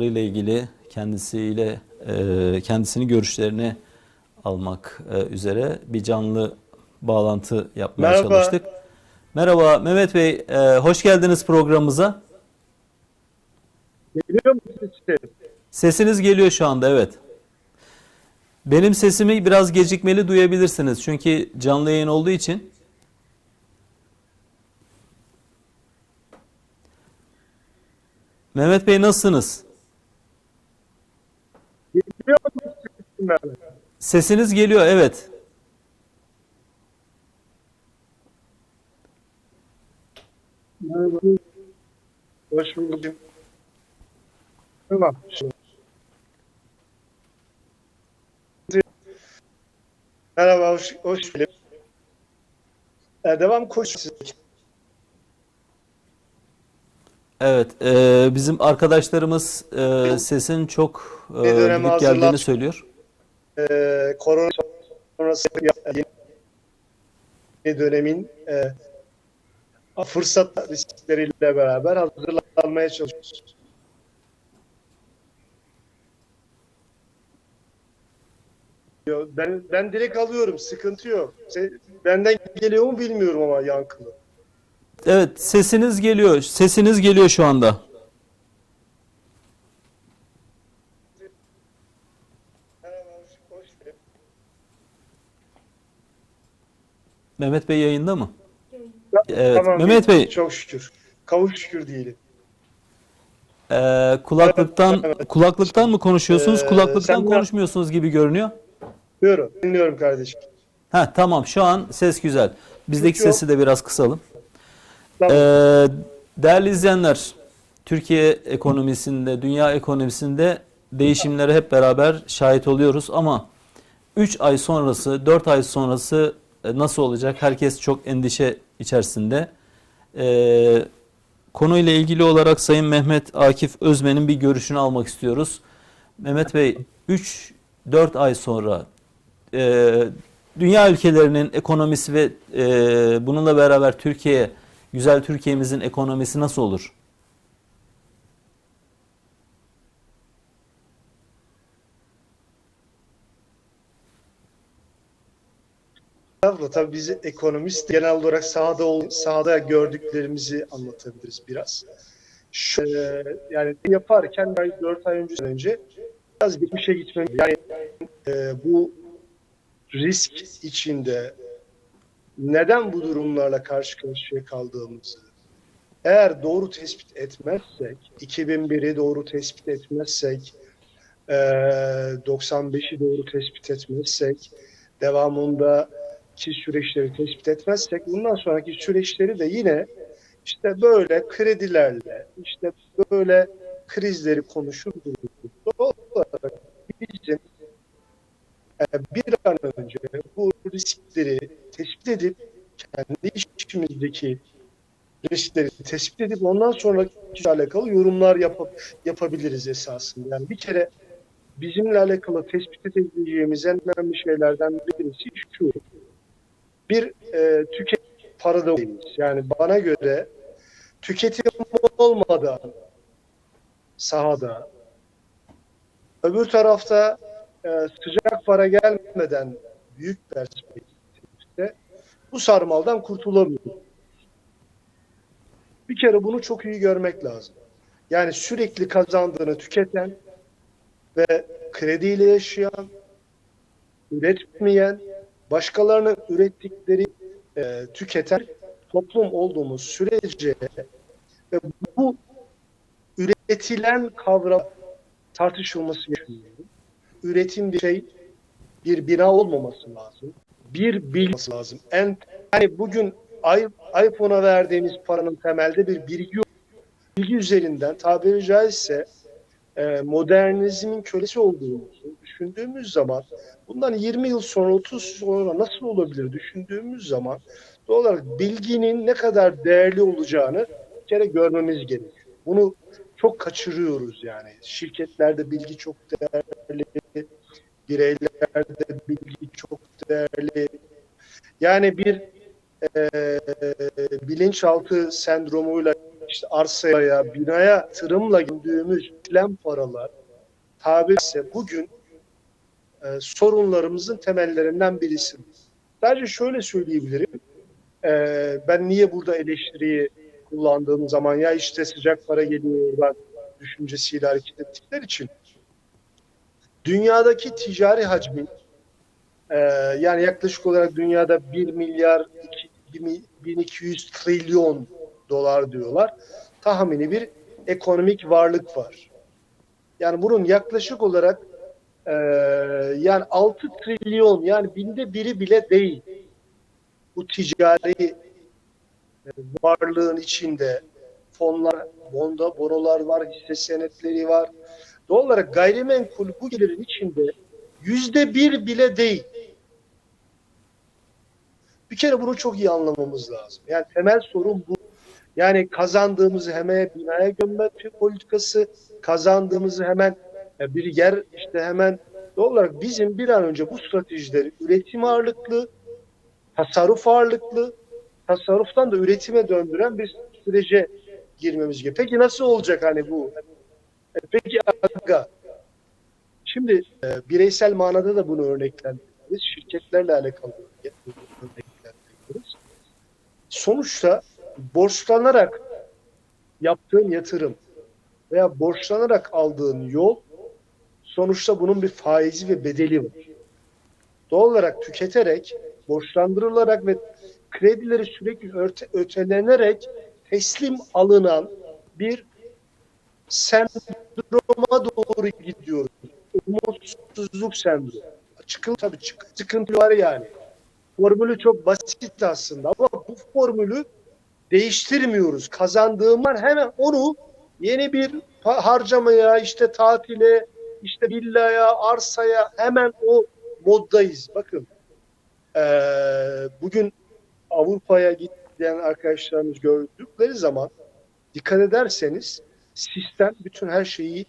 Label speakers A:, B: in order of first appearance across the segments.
A: ile ilgili kendisiyle e, kendisini görüşlerini almak e, üzere bir canlı bağlantı yapmaya
B: Merhaba.
A: çalıştık. Merhaba Mehmet Bey, e, hoş geldiniz programımıza.
B: Geliyor mu ses?
A: Sesiniz geliyor şu anda, evet. Benim sesimi biraz gecikmeli duyabilirsiniz çünkü canlı yayın olduğu için. Mehmet Bey nasılsınız?
B: Geliyor mu?
A: Sesiniz geliyor, evet.
B: Merhaba. Hoş bulduk. Merhaba, hoş, hoş bulduk. Ee, devam koş.
A: Evet, e, bizim arkadaşlarımız e, sesin çok e,
B: Bir dönem
A: gidip geldiğini
B: hazırlan-
A: söylüyor.
B: Ee, korona sonrası yeni dönemin e, fırsat riskleriyle beraber hazırlanmaya çalışıyoruz. Yo, Ben, ben direkt alıyorum, sıkıntı yok. Se- Benden geliyor mu bilmiyorum ama yankılı.
A: Evet, sesiniz geliyor. Sesiniz geliyor şu anda. Mehmet Bey yayında mı? Evet,
B: Tamam,
A: Mehmet Bey,
B: Çok şükür. Kavuş şükür diyelim.
A: e, kulaklıktan
B: Evet.
A: kulaklıktan mı konuşuyorsunuz?
B: Ee,
A: Kulaklıktan konuşmuyorsunuz gibi görünüyor.
B: Dinliyorum, dinliyorum kardeşim.
A: Ha tamam, şu an ses güzel. Bizdeki
B: yok.
A: sesi de biraz kısalım. Ee, değerli izleyenler, Türkiye ekonomisinde, dünya ekonomisinde değişimlere hep beraber şahit oluyoruz ama 3 ay sonrası, 4 ay sonrası e, nasıl olacak? Herkes çok endişe içerisinde. Ee, konuyla ilgili olarak Sayın Mehmet Akif Özmen'in bir görüşünü almak istiyoruz. Mehmet Bey, 3-4 ay sonra e, dünya ülkelerinin ekonomisi ve e, bununla beraber Türkiye, güzel Türkiye'mizin ekonomisi nasıl olur?
B: Estağfurullah. Tabii biz ekonomist genel olarak sahada ol- sahada gördüklerimizi anlatabiliriz biraz. Şöyle, yani yaparken 4 ay önce, önce biraz geçmişe gitmem. Yani e, bu risk içinde neden bu durumlarla karşı karşıya kaldığımızı. Eğer doğru tespit etmezsek, 2001'i doğru tespit etmezsek, e, 95'i doğru tespit etmezsek, devamında ki süreçleri tespit etmezsek bundan sonraki süreçleri de yine işte böyle kredilerle işte böyle krizleri konuşur Doğal olarak bizim e, bir an önce bu riskleri tespit edip kendi işimizdeki riskleri tespit edip ondan sonraki alakalı yorumlar yapıp yapabiliriz esasında. Yani bir kere bizimle alakalı tespit edebileceğimiz en önemli şeylerden birisi şu. Bir e, tüket paradoks. Yani bana göre tüketim olmadan sahada öbür tarafta e, sıcak para gelmeden büyük perspektifte bu sarmaldan kurtulamıyor. Bir kere bunu çok iyi görmek lazım. Yani sürekli kazandığını tüketen ve krediyle yaşayan, üretmeyen, başkalarının ürettikleri e, tüketen toplum olduğumuz sürece ve bu üretilen kavram tartışılması gerekiyor. Üretim bir şey, bir bina olmaması lazım. Bir bilgi lazım. En, yani bugün iPhone'a verdiğimiz paranın temelde bir bilgi. Bilgi üzerinden tabiri caizse e, modernizmin kölesi olduğumuzu düşündüğümüz zaman bundan 20 yıl sonra 30 yıl sonra nasıl olabilir düşündüğümüz zaman doğal olarak bilginin ne kadar değerli olacağını bir kere görmemiz gerekiyor. Bunu çok kaçırıyoruz yani. Şirketlerde bilgi çok değerli, bireylerde bilgi çok değerli. Yani bir e, bilinçaltı sendromuyla işte arsaya, binaya yatırımla gördüğümüz işlem paralar tabirse bugün e, sorunlarımızın temellerinden birisi. Sadece şöyle söyleyebilirim. E, ben niye burada eleştiriyi kullandığım zaman ya işte sıcak para geliyor düşüncesiyle hareket ettikleri için dünyadaki ticari hacmi e, yani yaklaşık olarak dünyada 1 milyar 2, 1200 trilyon dolar diyorlar. Tahmini bir ekonomik varlık var. Yani bunun yaklaşık olarak e, yani 6 trilyon yani binde biri bile değil. Bu ticari e, varlığın içinde fonlar, bonda, bonolar var, hisse senetleri var. Doğal olarak gayrimenkul bu gelirin içinde yüzde bir bile değil. Bir kere bunu çok iyi anlamamız lazım. Yani temel sorun bu. Yani kazandığımızı hemen binaya gömme politikası, kazandığımızı hemen e, bir yer işte hemen doğal olarak bizim bir an önce bu stratejileri üretim ağırlıklı, tasarruf ağırlıklı, tasarruftan da üretime döndüren bir sürece girmemiz gerekiyor. Peki nasıl olacak hani bu? E, Peki aga, şimdi e, bireysel manada da bunu örneklendiriyoruz. Şirketlerle alakalı örneklendiriyoruz. Sonuçta borçlanarak yaptığın yatırım veya borçlanarak aldığın yol sonuçta bunun bir faizi ve bedeli var. Doğal olarak tüketerek, borçlandırılarak ve kredileri sürekli öte, ötelenerek teslim alınan bir sendroma doğru gidiyoruz. Umutsuzluk sendromu. Çıkın tabii çık, sıkıntı var yani. Formülü çok basit aslında ama bu formülü değiştirmiyoruz. Kazandığımdan hemen onu yeni bir harcamaya, işte tatile, işte villaya, arsaya hemen o moddayız. Bakın eee, bugün Avrupa'ya giden arkadaşlarımız gördükleri zaman dikkat ederseniz sistem bütün her şeyi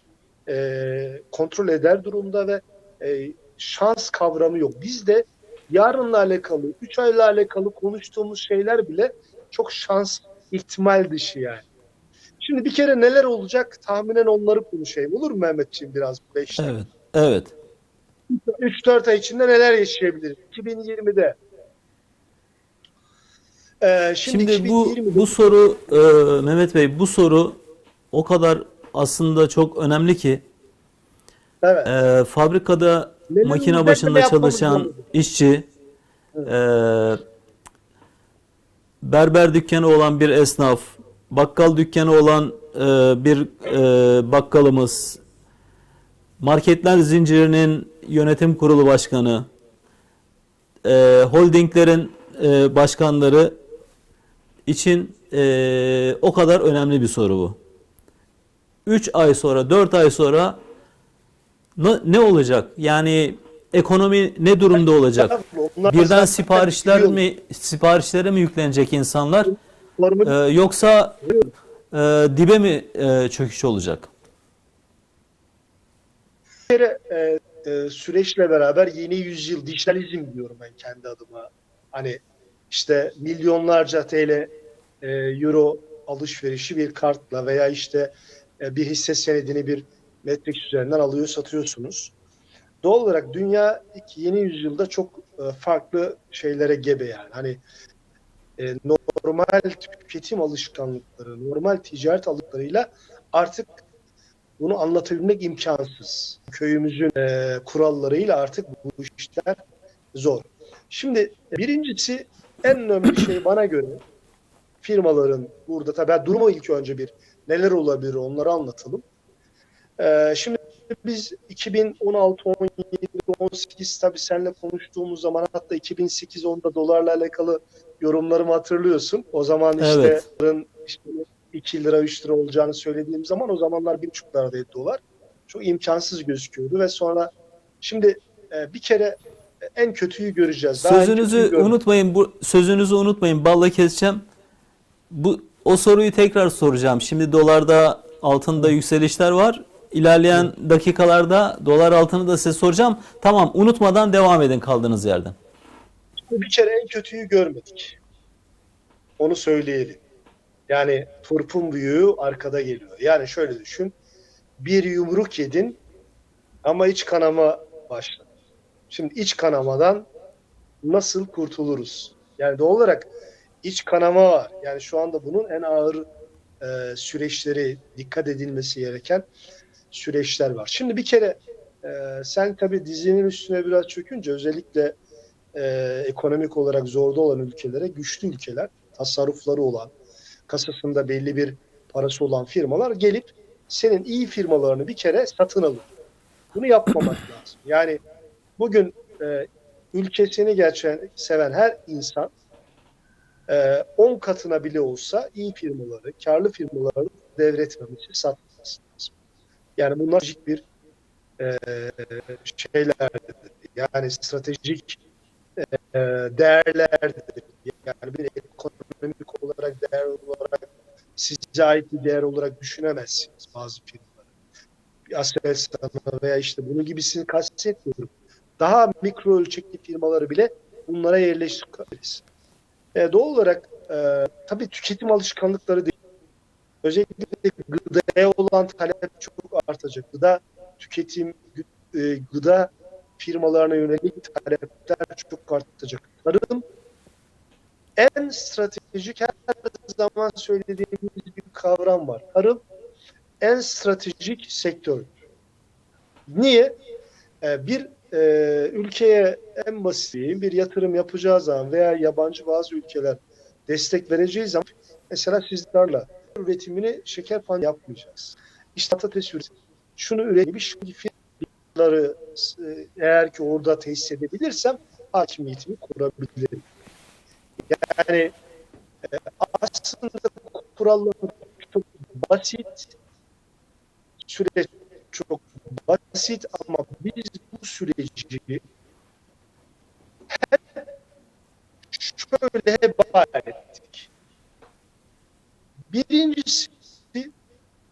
B: eee, kontrol eder durumda ve eee, şans kavramı yok. Bizde yarınla alakalı, üç ayla alakalı konuştuğumuz şeyler bile çok şans ihtimal dışı yani. Şimdi bir kere neler olacak tahminen onları konuşayım. Olur mu Mehmetciğim biraz 5
A: Evet. Evet.
B: 3-4 ay içinde neler yaşayabiliriz? 2020'de. Ee, şimdi,
A: Şimdi bu
B: 2020'de
A: bu soru e, Mehmet Bey bu soru o kadar aslında çok önemli ki
B: evet.
A: e, fabrikada
B: Neler
A: makine başında çalışan
B: lazım?
A: işçi e, berber dükkanı olan bir esnaf, bakkal dükkanı olan e, bir e, bakkalımız, marketler zincirinin yönetim kurulu başkanı, e, holdinglerin e, başkanları için e, o kadar önemli bir soru bu. 3 ay sonra, 4 ay sonra ne, olacak? Yani ekonomi ne durumda olacak? Birden siparişler mi siparişlere mi yüklenecek insanlar? Ee, yoksa e, dibe mi e, çöküş olacak?
B: e, e, süreçle beraber yeni yüzyıl dijitalizm diyorum ben kendi adıma. Hani işte milyonlarca TL e, euro alışverişi bir kartla veya işte e, bir hisse senedini bir Matrix üzerinden alıyor satıyorsunuz. Doğal olarak dünya ilk yeni yüzyılda çok e, farklı şeylere gebe yani. Hani e, normal tüketim alışkanlıkları, normal ticaret alışkanlıklarıyla artık bunu anlatabilmek imkansız. Köyümüzün e, kurallarıyla artık bu işler zor. Şimdi birincisi en önemli şey bana göre firmaların burada tabii durumu ilk önce bir neler olabilir onları anlatalım. E, şimdi biz 2016, 17, 18 tabii seninle konuştuğumuz zaman hatta 2008-10'da dolarla alakalı yorumlarımı hatırlıyorsun. O zaman işte,
A: Evet.
B: işte 2 lira 3 lira olacağını söylediğim zaman o zamanlar 1,5 liradaydı dolar. Çok imkansız gözüküyordu ve sonra şimdi e, bir kere en kötüyü göreceğiz. Daha kötüyü
A: Sözünüzü
B: görmedik.
A: unutmayın. Bu sözünüzü unutmayın. Balla keseceğim. Bu o soruyu tekrar soracağım. Şimdi dolarda altında yükselişler var. İlerleyen dakikalarda dolar altını da size soracağım. Tamam, unutmadan devam edin kaldığınız yerden.
B: Bir kere en kötüyü görmedik. Onu söyleyelim. Yani turpun büyüğü arkada geliyor. Yani şöyle düşün. Bir yumruk yedin ama iç kanama başladı. Şimdi iç kanamadan nasıl kurtuluruz? Yani doğal olarak iç kanama var. Yani şu anda bunun en ağır e, süreçleri, dikkat edilmesi gereken süreçler var. Şimdi bir kere e, sen tabii dizinin üstüne biraz çökünce özellikle e, ekonomik olarak zorda olan ülkelere, güçlü ülkeler, tasarrufları olan, kasasında belli bir parası olan firmalar gelip senin iyi firmalarını bir kere satın alır. Bunu yapmamak lazım. Yani bugün e, ülkesini gerçekten seven her insan 10 katına bile olsa iyi firmaları, karlı firmaları devretmemesi, satması lazım. Yani bunlar stratejik bir e, şeylerdir. Yani stratejik e, değerlerdir. Yani bir ekonomik olarak değer olarak size ait bir değer olarak düşünemezsiniz bazı firmaları. Aselsan'ı veya işte bunu gibisini kastetmiyorum. Daha mikro ölçekli firmaları bile bunlara yerleştirebiliriz. E, doğal olarak e, tabii tüketim alışkanlıkları değil. Özellikle gıdaya olan talep çok artacak. Gıda tüketim, e, gıda firmalarına yönelik talepler çok artacak. Tarım en stratejik her zaman söylediğimiz bir kavram var. Tarım en stratejik sektör. Niye? E, bir e, ülkeye en basit bir yatırım yapacağı zaman veya yabancı bazı ülkeler destek vereceği zaman mesela sizlerle üretimini şeker falan yapmayacağız. İşte patates üretimi. Şunu üretmiş firmaları e, eğer ki orada tesis edebilirsem hakimiyetimi kurabilirim. Yani e, aslında kurallar çok basit süreç çok basit ama biz bu süreci hep şöyle heba ettik. Birincisi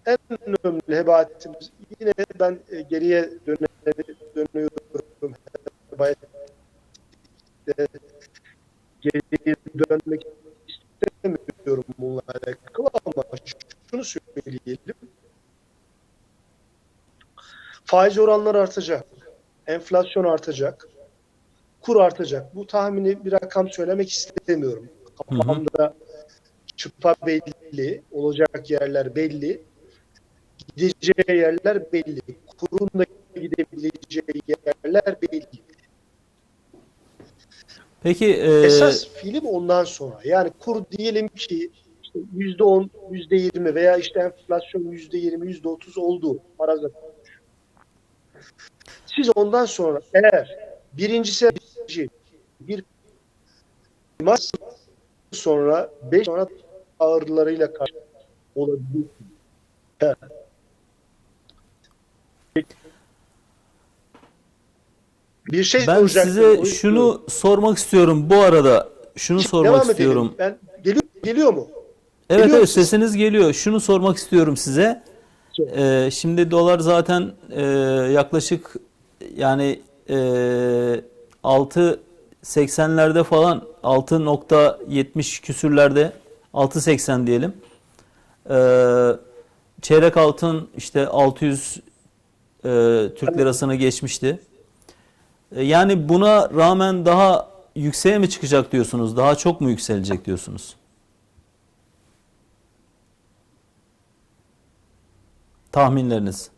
B: en önemli heba ettiğimiz yine ben e, geriye dönüyorum heba ettik. geriye dönmek istemiyorum bununla alakalı ama şunu söyleyelim faiz oranları artacak. Enflasyon artacak. Kur artacak. Bu tahmini bir rakam söylemek istemiyorum. Kafamda çıpa belli, olacak yerler belli, gideceği yerler belli, kurun da gidebileceği yerler belli.
A: Peki e,
B: Esas film ondan sonra. Yani kur diyelim ki işte %10, %20 veya işte enflasyon %20, %30 oldu. Parazit siz ondan sonra eğer birincisi bir mas sonra beş sonra ağrılarıyla karşı olabilir. Evet. Bir şey
A: ben size şunu sormak istiyorum bu arada. Şunu sormak
B: Devam edelim.
A: istiyorum.
B: Ben geliyor, geliyor mu?
A: Evet
B: Geliyor
A: evet sesiniz geliyor. Şunu sormak istiyorum size. Ee, şimdi dolar zaten e, yaklaşık yani e, 6.80'lerde falan 6.70 küsürlerde 6.80 diyelim. Ee, çeyrek altın işte 600 e, Türk lirasını geçmişti. E, yani buna rağmen daha yükseğe mi çıkacak diyorsunuz? Daha çok mu yükselecek diyorsunuz? Tahminleriniz.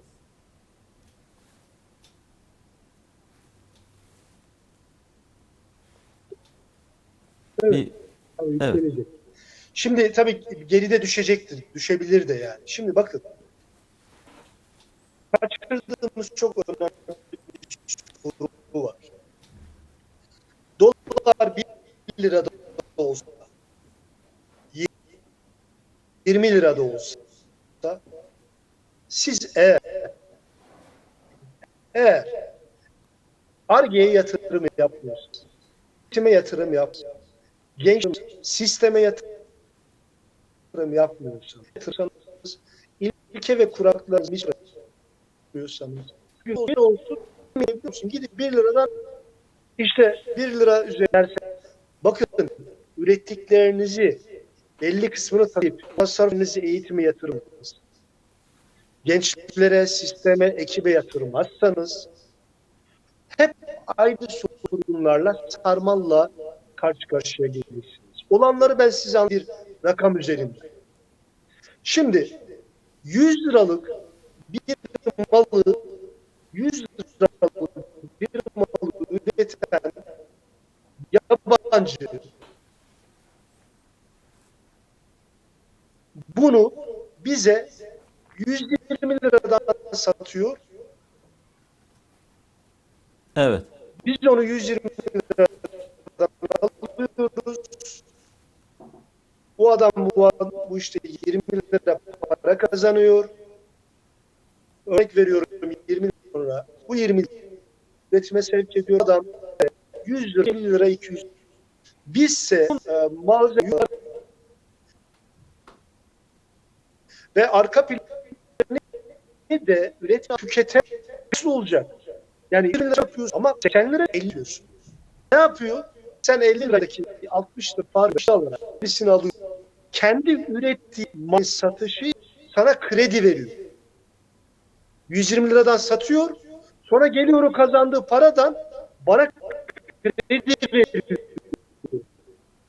B: Evet. Tabii
A: Evet.
B: Şimdi tabii geride düşecektir. Düşebilir de yani. Şimdi bakın. Kaçırdığımız çok önemli bir soru var. Dolar 1 lirada olsa 20 lirada olsa siz eğer eğer Ar-Ge'ye yatırım yapmıyorsunuz, eğitime yatırım yapmıyorsunuz, genç sisteme yatırım yapmıyorsunuz, yatırsanız ilke ve kuraklarınızı hiç yapmıyorsanız bir olsun, olsun gidip 1 liradan işte 1 lira üzerine bakın ürettiklerinizi belli kısmını tanıyıp tasarrufunuzu eğitime yatırmazsanız, gençlere, sisteme, ekibe yatırmazsanız hep aynı sorunlarla, sarmalla karşı karşıya gelirsiniz. Olanları ben size bir rakam üzerinde. Şimdi 100 liralık bir malı 100 liralık bir malı üreten yabancı bunu bize 120 liradan satıyor.
A: Evet.
B: Biz onu 120 liradan alıyoruz. Bu adam bu, adam, bu işte 20 lira para kazanıyor. Örnek veriyorum 20 lira. Bu 20 lira üretime sevk ediyor adam. 100 lira, 50 lira, 200 lira. Bizse e, malzeme ve arka planı de üretim tüketen nasıl olacak? Yani 20 lira yapıyorsun ama 80 lira 50 diyorsun. Ne yapıyor? Sen 50 liradaki 60 lira para alarak birisini alıyor. Kendi ürettiği mal satışı sana kredi veriyor. 120 liradan satıyor. Sonra geliyor o kazandığı paradan bana kredi veriyor.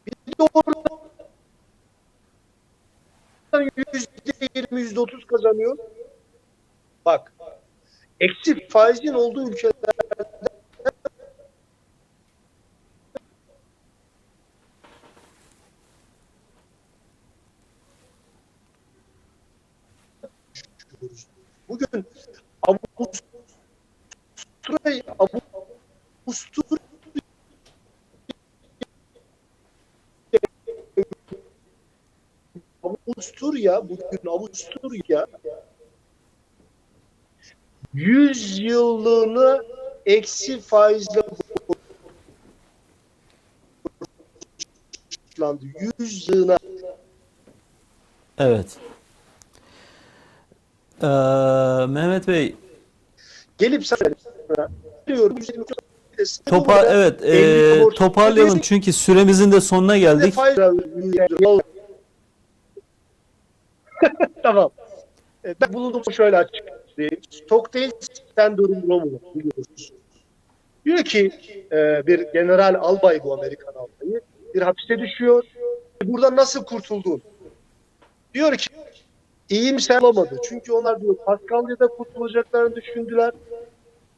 B: Bir de oradan %20, %30 kazanıyor. Bak. Eksi faizin olduğu ülkelerde Bugün Avusturya Avusturya Avusturya bugün Avusturya 100 yıllığını eksi faizle borçlandı. 100 yılına
A: Evet. Ee, Mehmet Bey,
B: gelip sana diyorum 120
A: topa evet e, toparlayalım çünkü süremizin de sonuna geldik.
B: tamam. Ben bulunduğum şöyle açıklayayım. Stockdale sendromu biliyorsunuz. Diyor ki e, bir general albay bu Amerikan albayı bir hapiste düşüyor. Buradan nasıl kurtuldun? Diyor ki iyimser olamadı. Çünkü onlar diyor Paskalya'da kurtulacaklarını düşündüler.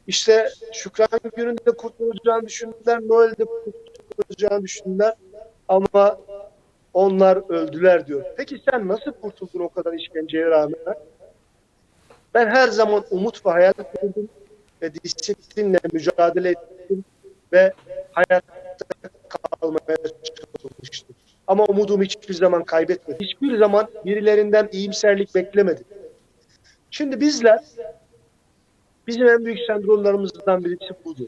B: İşte Şükran gününde kurtulacağını düşündüler. Noel'de kurtulacağını düşündüler. Ama onlar öldüler diyor. Peki sen nasıl kurtuldun o kadar işkenceye rağmen? Ben her zaman umut ve hayal kurdum ve disiplinle mücadele ettim ve hayatta kalmaya çalıştım. Ama umudumu hiçbir zaman kaybetmedim. Hiçbir zaman birilerinden iyimserlik beklemedim. Şimdi bizler bizim en büyük sendromlarımızdan birisi budur.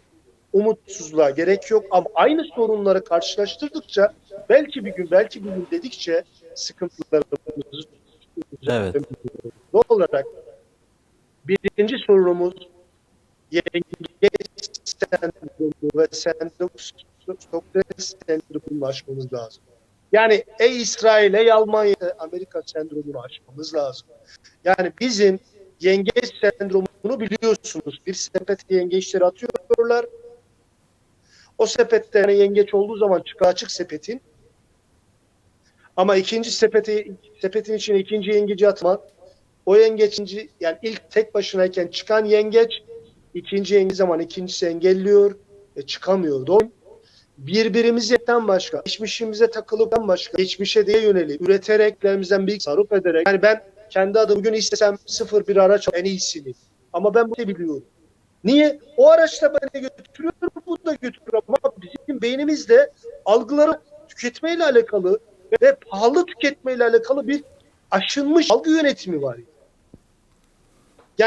B: Umutsuzluğa gerek yok ama aynı sorunları karşılaştırdıkça belki bir gün belki bir gün dedikçe sıkıntılarımız
A: Evet.
B: Doğal olarak birinci sorunumuz yengeç sendromu ve Stockholm sendromunu aşmamız lazım. Yani ey İsrail, ey Almanya, Amerika sendromunu aşmamız lazım. Yani bizim yengeç sendromunu biliyorsunuz. Bir sepete yengeçleri atıyorlar. O sepette yani yengeç olduğu zaman çıkar açık sepetin. Ama ikinci sepeti sepetin içine ikinci yengeci atman o yengeçinci yani ilk tek başınayken çıkan yengeç ikinci yengeç zaman ikincisi engelliyor ve çıkamıyor. Doğru. Birbirimizden başka, geçmişimize takılıptan başka, geçmişe diye yönelik, üretereklerimizden bir sarıp ederek. Yani ben kendi adım bugün istesem sıfır bir araç en iyisini. Ama ben bunu biliyorum. Niye? O araçla beni götürüyor, bu da götürüyor. Ama bizim beynimizde algıları tüketmeyle alakalı ve pahalı tüketmeyle alakalı bir aşınmış algı yönetimi var. Yani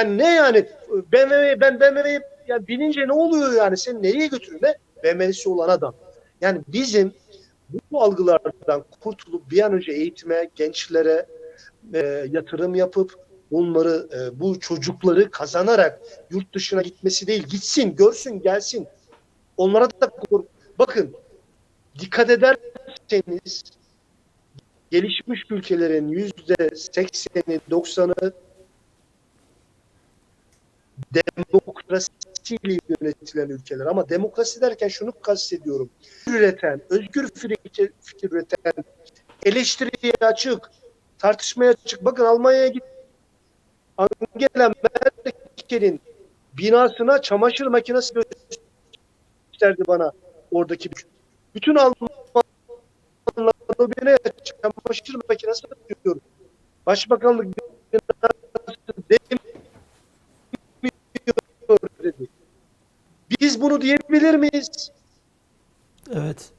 B: ne yani BMW ben BMW'ye yani binince ne oluyor yani seni nereye götürüyor ne? BMW'si olan adam. Yani bizim bu algılardan kurtulup bir an önce eğitime, gençlere e, yatırım yapıp bunları e, bu çocukları kazanarak yurt dışına gitmesi değil gitsin görsün gelsin onlara da bakın dikkat ederseniz gelişmiş ülkelerin yüzde sekseni, doksanı demokrasiyle yönetilen ülkeler. Ama demokrasi derken şunu kastediyorum. Üreten, özgür fikir, fikir üreten, eleştiriye açık, tartışmaya açık. Bakın Almanya'ya git. Angela Merkel'in binasına çamaşır makinesi gösterdi bana oradaki bütün Almanlar lobine çamaşır makinesi diyor. Başbakanlık binası bunu diyebilir miyiz?
A: Evet.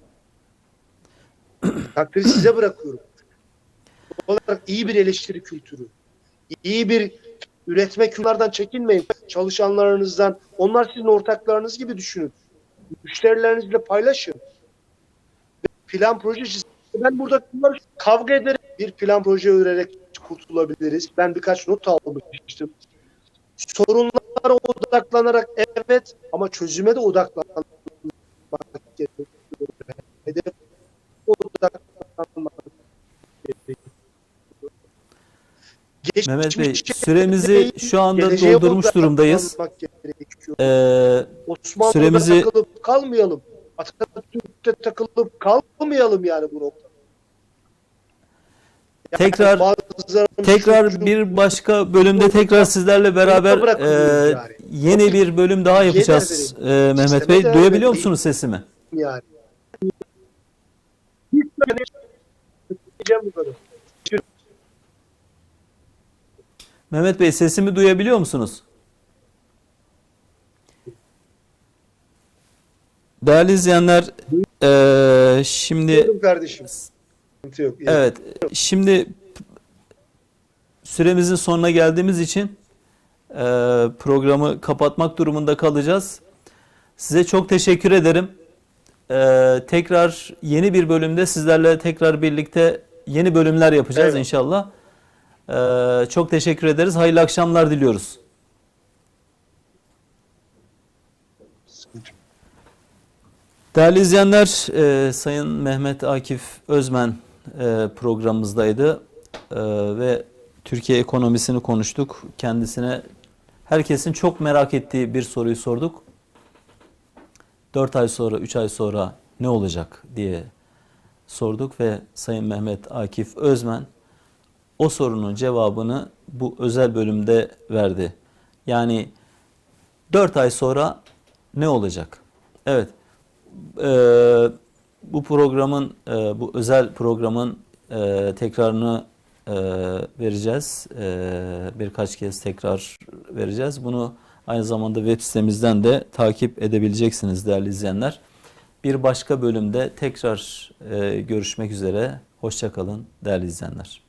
B: Takdiri size bırakıyorum. Olarak iyi bir eleştiri kültürü, iyi bir üretme kültüründen çekinmeyin. Çalışanlarınızdan, onlar sizin ortaklarınız gibi düşünün. Müşterilerinizle paylaşın. Plan proje çizin. Ben burada kavga ederek bir plan proje örerek kurtulabiliriz. Ben birkaç not almıştım. Sorunlara odaklanarak evet ama çözüme de odaklanmak gerekiyor. Hedef odaklanmak gerekiyor.
A: Mehmet Bey süremizi şu anda doldurmuş durumdayız. Ee,
B: Osmanlı'da
A: süremizi-
B: takılıp kalmayalım. Atatürk'te takılıp kalmayalım yani bu noktada.
A: Tekrar- tekrar bir başka bölümde tekrar sizlerle beraber e,
B: yani.
A: yeni bir bölüm daha yapacağız e, Mehmet Bey. Duyabiliyor musunuz sesimi?
B: yani. Hiç böyle diyeceğim bu kadar.
A: Mehmet Bey sesimi duyabiliyor musunuz? Değerli izleyenler e, şimdi
B: kardeşim. Sıkıntı yok. Yani
A: Evet, şimdi süremizin sonuna geldiğimiz için e, programı kapatmak durumunda kalacağız. Size çok teşekkür ederim. E, tekrar yeni bir bölümde sizlerle tekrar birlikte yeni bölümler yapacağız
B: Evet.
A: inşallah. E, çok teşekkür ederiz. Hayırlı akşamlar diliyoruz. Değerli izleyenler, e, Sayın Mehmet Akif Özmen e, programımızdaydı E, ve Türkiye ekonomisini konuştuk. Kendisine herkesin çok merak ettiği bir soruyu sorduk. 4 ay sonra, 3 ay sonra ne olacak diye sorduk ve Sayın Mehmet Akif Özmen o sorunun cevabını bu özel bölümde verdi. Yani 4 ay sonra ne olacak? Evet. Ee, bu programın, e, bu özel programın e, tekrarını e, vereceğiz. E, birkaç kez tekrar vereceğiz. Bunu aynı zamanda web sitemizden de takip edebileceksiniz değerli izleyenler. Bir başka bölümde tekrar e, görüşmek üzere. Hoşçakalın değerli izleyenler.